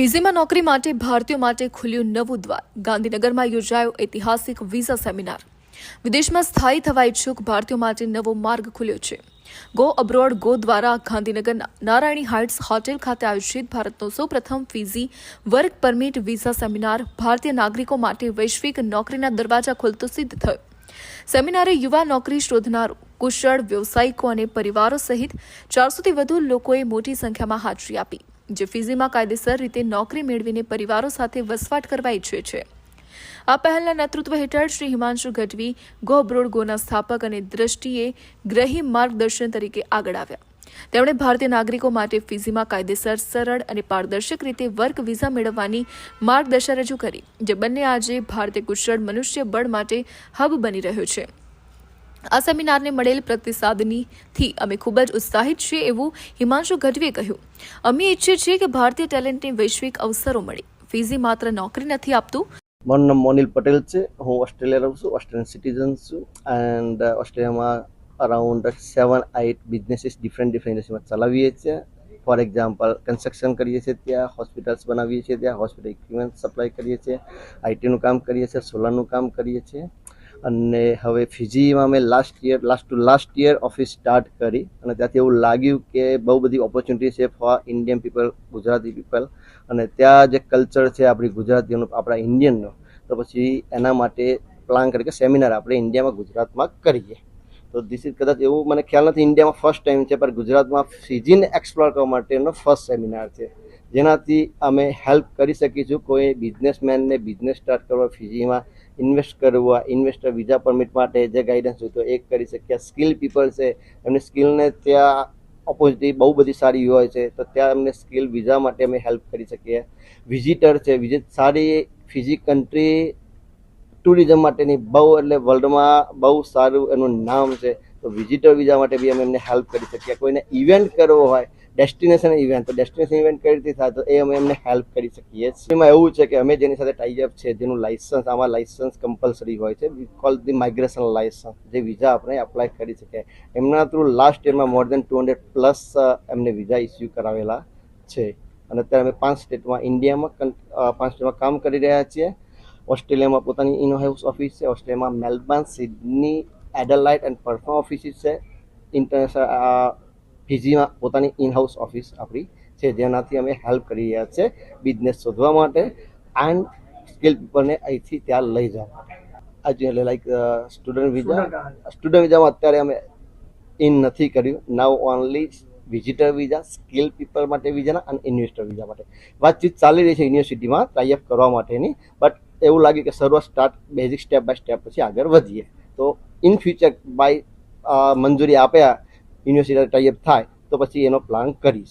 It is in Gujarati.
ફિઝીમાં નોકરી માટે ભારતીયો માટે ખુલ્યું નવું દ્વાર. ગાંધીનગરમાં યોજાયો ઐતિહાસિક વિઝા સેમિનાર. વિદેશમાં સ્થાયી થવા ઇચ્છુક ભારતીયો માટે નવો માર્ગ ખુલ્યો છે. ગો અબ્રોડ ગો દ્વારા ગાંધીનગરના નારાયણી હાઇટ્સ હોટેલ ખાતે આયોજિત ભારતનો સૌપ્રથમ Fiji work permit visa seminar ભારતીય નાગરિકો માટે વૈશ્વિક નોકરીના દરવાજા ખોલતો સિદ્ધ થયો. સેમિનારે યુવા નોકરી શોધનારો, કુશળ વ્યવસાયિકો અને પરિવારો સહિત ચારસોથી વધુ લોકોએ મોટી સંખ્યામાં હાજરી આપી. જે ફિઝીમાં કાયદેસર રીતે નોકરી મેળવીને પરિવારો સાથે વસવાટ કરવા ઈચ્છે છે. આ પહેલના નેતૃત્વ હેઠળ શ્રી હિમાંશુ ગઢવી ગો અબ્રોડ ગોના સ્થાપક અને દ્રષ્ટિએ ગ્રહી માર્ગદર્શન તરીકે આગળ આવ્યા. તેમણે ભારતીય નાગરિકો માટે ફિઝીમાં કાયદેસર, સરળ અને પારદર્શક રીતે વર્ક વિઝા મેળવવાની માર્ગદર્શા રજૂ કરી, જે બંને આજે ભારતીય કુશળ મનુષ્ય બળ માટે હબ બની રહ્યો છે. આ સેમિનારને મળેલ પ્રતિસાદની થી અમે ખૂબ જ ઉત્સાહિત છીએ એવું હિમાંશુ ગઢવીએ કહ્યું. અમે ઈચ્છીએ છીએ કે ભારતીય ટેલેન્ટને વૈશ્વિક અવસરો મળે. ફીઝી માત્ર નોકરી નથી આપતું. મારું નામ મોનિલ પટેલ છે. હું ઓસ્ટ્રેલિયા રહું છું, ઓસ્ટ્રેલિયન સિટીઝન છું. એન્ડ ઓસ્ટ્રેલિયામાં around seven eight businesses different different ઇન્ડસ્ટ્રીમાં ચલાવીએ છીએ. ફોર એક્ઝામ્પલ કન્સ્ટ્રક્શન કરીએ છીએ ત્યાં હોસ્પિટલ્સ બનાવીએ છીએ ત્યાં હોસ્પિટલ ઇક્વિપમેન્ટ સપ્લાય કરીએ છીએ. આઈટીનું કામ કરીએ છીએ સોલારનું કામ કરીએ છીએ. અને હવે ફિજીમાં મેં last year last to last year office start કરી. અને ત્યાંથી એવું લાગ્યું કે બહુ બધી ઓપોર્ચ્યુનિટી છે for Indian people Gujarati people અને ત્યાં જે કલ્ચર છે આપણી ગુજરાતીઓનું, આપણા ઇન્ડિયનનું તો પછી એના માટે પ્લાન કરી કે સેમિનાર આપણે ઇન્ડિયામાં ગુજરાતમાં કરીએ. તો ધીસ ઇઝ કદાચ એવું મને ખ્યાલ નથી ઇન્ડિયામાં ફર્સ્ટ ટાઈમ છે, પણ ગુજરાતમાં ફિજીને એક્સપ્લોર કરવા માટેનો ફર્સ્ટ સેમિનાર છે. જેનાથી અમે હેલ્પ કરી શકીશું કોઈ બિઝનેસમેનને બિઝનેસ સ્ટાર્ટ કરવા ફિજીમાં. ઇન્વેસ્ટ કરવા ઇન્વેસ્ટર વિઝા પરમિટ માટે જે ગાઈડન્સ હોય તો એ કરી શકીએ. સ્કિલ પીપલ છે, એમની સ્કિલને ત્યાં ઓપોઝિટી બહુ બધી સારી હોય છે, તો ત્યાં અમને સ્કિલ વિઝા માટે અમે હેલ્પ કરી શકીએ. વિઝિટર છે વિઝિટ સારી ફિઝિક કન્ટ્રી ટુરિઝમ માટેની બહુ એટલે વર્લ્ડમાં બહુ સારું એનું નામ છે, તો વિઝિટર વિઝા માટે બી અમે એમને હેલ્પ કરી શકીએ. કોઈને ઇવેન્ટ કરવો હોય ડેસ્ટિનેશન ઇવેન્ટ. તો ડેસ્ટિનેશન ઇવેન્ટ કઈ રીતે થાય? તો એ અમે એમને હેલ્પ કરી શકીએ છીએ. એમાં એવું છે કે અમે જેની સાથે ટાઈઅપ છે, જેનું લાઇસન્સ આમાં લાઇસન્સ કમ્પલસરી હોય છે. કોલ ધી માઇગ્રેશન લાઇસન્સ જે વિઝા આપણે એપ્લાય કરી શકીએ. એમના through last યરમાં more than two hundred plus એમને વિઝા ઇસ્યુ કરાવેલા છે. અને અત્યારે અમે પાંચ સ્ટેટમાં ઇન્ડિયામાં પાંચ સ્ટેટમાં કામ કરી રહ્યા છીએ. ઓસ્ટ્રેલિયામાં પોતાની ઇન હાઉસ ઓફિસ છે. ઓસ્ટ્રેલિયામાં Melbourne Sydney Adelaide and perform offices છે. ઇન્ટરનેશનલ ફિજીમાં પોતાની ઇન હાઉસ ઓફિસ આપણી છે. જેનાથી અમે હેલ્પ કરી રહ્યા છે બિઝનેસ શોધવા માટે એન્ડ સ્કિલ પીપલને અહીંથી ત્યાં લઈ જવા. માટે આજે લાઈક સ્ટુડન્ટ વિઝા સ્ટુડન્ટ વિઝામાં અત્યારે અમે ઇન નથી કર્યું. Now only visitor visa skill people માટે વિઝાના અને ઇન્વેસ્ટર વિઝા માટે. વાતચીત ચાલી રહી છે યુનિવર્સિટીમાં ટાઈઅપ કરવા માટેની. બટ એવું લાગ્યું કે શરૂઆત start basic step by step પછી આગળ વધીએ. તો ઇન ફ્યુચર બાય મંજૂરી આપ્યા યુનિવર્સિટી ટાઈપ થાય તો પછી એનો પ્લાન કરીશ.